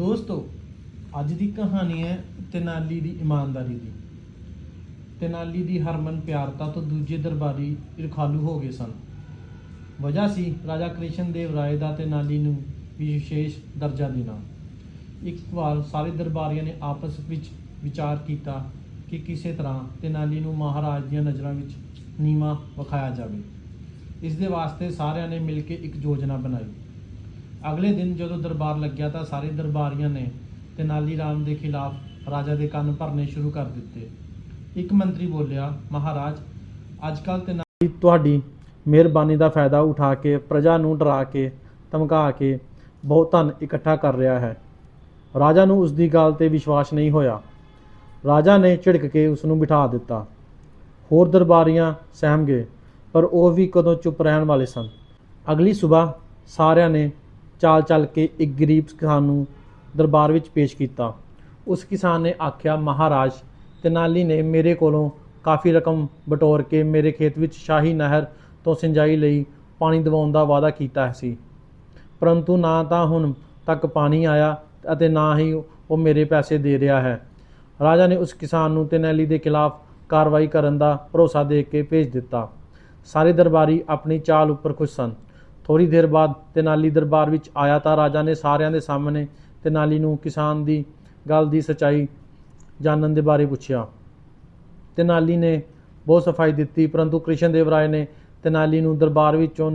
ਦੋਸਤੋ, ਅੱਜ ਦੀ ਕਹਾਣੀ ਹੈ ਤੇਨਾਲੀ ਦੀ ਇਮਾਨਦਾਰੀ ਦੀ। ਤੇਨਾਲੀ ਦੀ ਹਰਮਨ ਪਿਆਰਤਾ ਤੋਂ ਦੂਜੇ ਦਰਬਾਰੀ ਈਰਖਾਲੂ ਹੋ ਗਏ ਸਨ। ਵਜ੍ਹਾ ਸੀ ਰਾਜਾ ਕ੍ਰਿਸ਼ਨ ਦੇਵ ਰਾਏ ਦਾ ਤੇਨਾਲੀ ਨੂੰ ਵਿਸ਼ੇਸ਼ ਦਰਜਾ ਦੇਣਾ। ਇੱਕ ਵਾਰ ਸਾਰੇ ਦਰਬਾਰੀਆਂ ਨੇ ਆਪਸ ਵਿੱਚ ਵਿਚਾਰ ਕੀਤਾ ਕਿ ਕਿਸੇ ਤਰ੍ਹਾਂ ਤੇਨਾਲੀ ਨੂੰ ਮਹਾਰਾਜ ਦੀਆਂ ਨਜ਼ਰਾਂ ਵਿੱਚ ਨੀਵਾਂ ਵਿਖਾਇਆ ਜਾਵੇ। ਇਸ ਦੇ ਵਾਸਤੇ ਸਾਰਿਆਂ ਨੇ ਮਿਲ ਕੇ ਇੱਕ ਯੋਜਨਾ ਬਣਾਈ। ਅਗਲੇ ਦਿਨ ਜਦੋਂ ਦਰਬਾਰ ਲੱਗਿਆ ਤਾਂ ਸਾਰੇ ਦਰਬਾਰੀਆਂ ਨੇ ਤੇਨਾਲੀ ਰਾਮ ਦੇ ਖਿਲਾਫ ਰਾਜਾ ਦੇ ਕੰਨ ਭਰਨੇ ਸ਼ੁਰੂ ਕਰ ਦਿੱਤੇ। ਇੱਕ ਮੰਤਰੀ ਬੋਲਿਆ, ਮਹਾਰਾਜ ਅੱਜਕੱਲ ਤੇਨਾਲੀ ਤੁਹਾਡੀ ਮਿਹਰਬਾਨੀ ਦਾ ਫਾਇਦਾ ਉਠਾ ਕੇ, ਪ੍ਰਜਾ ਨੂੰ ਡਰਾ ਕੇ, ਧਮਕਾ ਕੇ ਬਹੁਤ ਧਨ ਇਕੱਠਾ ਕਰ ਰਿਹਾ ਹੈ। ਰਾਜਾ ਨੂੰ ਉਸ ਦੀ ਗੱਲ ਤੇ ਵਿਸ਼ਵਾਸ ਨਹੀਂ ਹੋਇਆ। ਰਾਜਾ ਨੇ ਝਿੜਕ ਕੇ ਉਸ ਨੂੰ ਬਿਠਾ ਦਿੱਤਾ। ਹੋਰ ਦਰਬਾਰੀਆਂ ਸਹਿਮ ਗਏ, ਪਰ ਉਹ ਵੀ ਕਦੋਂ ਚੁੱਪ ਰਹਿਣ ਵਾਲੇ ਸਨ। ਅਗਲੀ ਸਵੇਰ ਸਾਰਿਆਂ ਨੇ ਚਾਲ ਚੱਲ ਕੇ ਇੱਕ ਗਰੀਬ ਕਿਸਾਨ ਨੂੰ ਦਰਬਾਰ ਵਿੱਚ ਪੇਸ਼ ਕੀਤਾ। ਉਸ ਕਿਸਾਨ ਨੇ ਆਖਿਆ, ਮਹਾਰਾਜ, ਤੇਨਾਲੀ ਨੇ ਮੇਰੇ ਕੋਲੋਂ ਕਾਫੀ ਰਕਮ ਬਟੋਰ ਕੇ ਮੇਰੇ ਖੇਤ ਵਿੱਚ ਸ਼ਾਹੀ ਨਹਿਰ ਤੋਂ ਸਿੰਜਾਈ ਲਈ ਪਾਣੀ ਦਿਵਾਉਣ ਦਾ ਵਾਅਦਾ ਕੀਤਾ ਸੀ। ਪਰੰਤੂ ਨਾ ਤਾਂ ਹੁਣ ਤੱਕ ਪਾਣੀ ਆਇਆ ਅਤੇ ਨਾ ਹੀ ਉਹ ਮੇਰੇ ਪੈਸੇ ਦੇ ਰਿਹਾ ਹੈ। ਰਾਜਾ ਨੇ ਉਸ ਕਿਸਾਨ ਨੂੰ ਤੇਨਾਲੀ ਦੇ ਖਿਲਾਫ ਕਾਰਵਾਈ ਕਰਨ ਦਾ ਭਰੋਸਾ ਦੇ ਕੇ ਭੇਜ ਦਿੱਤਾ। ਸਾਰੇ ਦਰਬਾਰੀ ਆਪਣੀ ਚਾਲ ਉੱਪਰ ਖੁਸ਼ ਸਨ। ਥੋੜੀ ਦੇਰ ਬਾਅਦ ਤੇਨਾਲੀ ਦਰਬਾਰ ਵਿੱਚ ਆਇਆ ਤਾਂ ਰਾਜਾ ਨੇ ਸਾਰਿਆਂ ਦੇ ਸਾਹਮਣੇ ਤੇਨਾਲੀ ਨੂੰ ਕਿਸਾਨ ਦੀ ਗੱਲ ਦੀ ਸਚਾਈ ਜਾਣਨ ਦੇ ਬਾਰੇ ਪੁੱਛਿਆ। ਤੇਨਾਲੀ ਨੇ ਬਹੁਤ ਸਫ਼ਾਈ ਦਿੱਤੀ, ਪਰੰਤੂ ਕ੍ਰਿਸ਼ਨ ਦੇਵ ਰਾਏ ਨੇ ਤੇਨਾਲੀ ਨੂੰ ਦਰਬਾਰ ਵਿੱਚੋਂ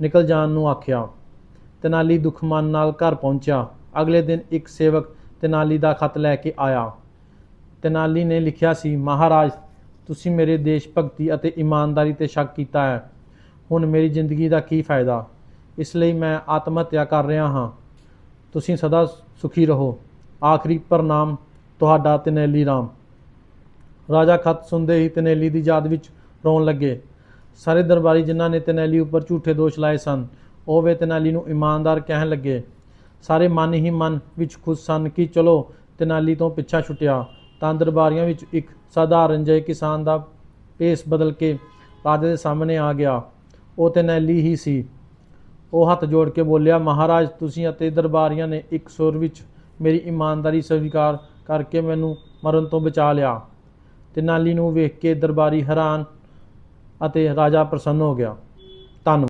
ਨਿਕਲ ਜਾਣ ਨੂੰ ਆਖਿਆ। ਤੇਨਾਲੀ ਦੁੱਖ ਮਨ ਨਾਲ ਘਰ ਪਹੁੰਚਿਆ। ਅਗਲੇ ਦਿਨ ਇੱਕ ਸੇਵਕ ਤੇਨਾਲੀ ਦਾ ਖਤ ਲੈ ਕੇ ਆਇਆ। ਤੇਨਾਲੀ ਨੇ ਲਿਖਿਆ ਸੀ, ਮਹਾਰਾਜ, ਤੁਸੀਂ ਮੇਰੇ ਦੇਸ਼ ਭਗਤੀ ਅਤੇ ਇਮਾਨਦਾਰੀ ਤੇ ਸ਼ੱਕ ਕੀਤਾ ਹੈ। ਹੁਣ ਮੇਰੀ ਜ਼ਿੰਦਗੀ ਦਾ ਕੀ ਫਾਇਦਾ? ਇਸ ਲਈ ਮੈਂ ਆਤਮ ਹੱਤਿਆ ਕਰ ਰਿਹਾ ਹਾਂ। ਤੁਸੀਂ ਸਦਾ ਸੁਖੀ ਰਹੋ। ਆਖਰੀ ਪ੍ਰਣਾਮ ਤੁਹਾਡਾ ਤੇਨੈਲੀ ਰਾਮ। ਰਾਜਾ ਖਤ ਸੁਣਦੇ ਹੀ ਤੇਨੈਲੀ ਦੀ ਯਾਦ ਵਿੱਚ ਰੋਣ ਲੱਗੇ। ਸਾਰੇ ਦਰਬਾਰੀ ਜਿਨ੍ਹਾਂ ਨੇ ਤੇਨੈਲੀ ਉੱਪਰ ਝੂਠੇ ਦੋਸ਼ ਲਾਏ ਸਨ, ਉਹ ਵੇ ਤੇਨਾਲੀ ਨੂੰ ਇਮਾਨਦਾਰ ਕਹਿਣ ਲੱਗੇ। ਸਾਰੇ ਮਨ ਹੀ ਮਨ ਵਿੱਚ ਖੁਸ਼ ਸਨ ਕਿ ਚਲੋ ਤੇਨਾਲੀ ਤੋਂ ਪਿੱਛਾ ਛੁੱਟਿਆ। ਤਾਂ ਦਰਬਾਰੀਆਂ ਵਿੱਚ ਇੱਕ ਸਾਧਾਰਨ ਜਿਹੇ ਕਿਸਾਨ ਦਾ ਭੇਸ ਬਦਲ ਕੇ ਰਾਜੇ ਦੇ ਸਾਹਮਣੇ ਆ ਗਿਆ। ਉਹ ਤੇਨਾਲੀ ਹੀ ਸੀ। ਉਹ ਹੱਥ ਜੋੜ ਕੇ ਬੋਲਿਆ, ਮਹਾਰਾਜ, ਤੁਸੀਂ ਅਤੇ ਦਰਬਾਰੀਆਂ ਨੇ ਇੱਕ ਸੁਰ ਵਿੱਚ ਮੇਰੀ ਇਮਾਨਦਾਰੀ ਸਵੀਕਾਰ ਕਰਕੇ ਮੈਨੂੰ ਮਰਨ ਤੋਂ ਬਚਾ ਲਿਆ। ਤੇਨਾਲੀ ਨੂੰ ਵੇਖ ਕੇ ਦਰਬਾਰੀ ਹੈਰਾਨ ਅਤੇ ਰਾਜਾ ਪ੍ਰਸੰਨ ਹੋ ਗਿਆ। ਧੰਨਵਾਦ।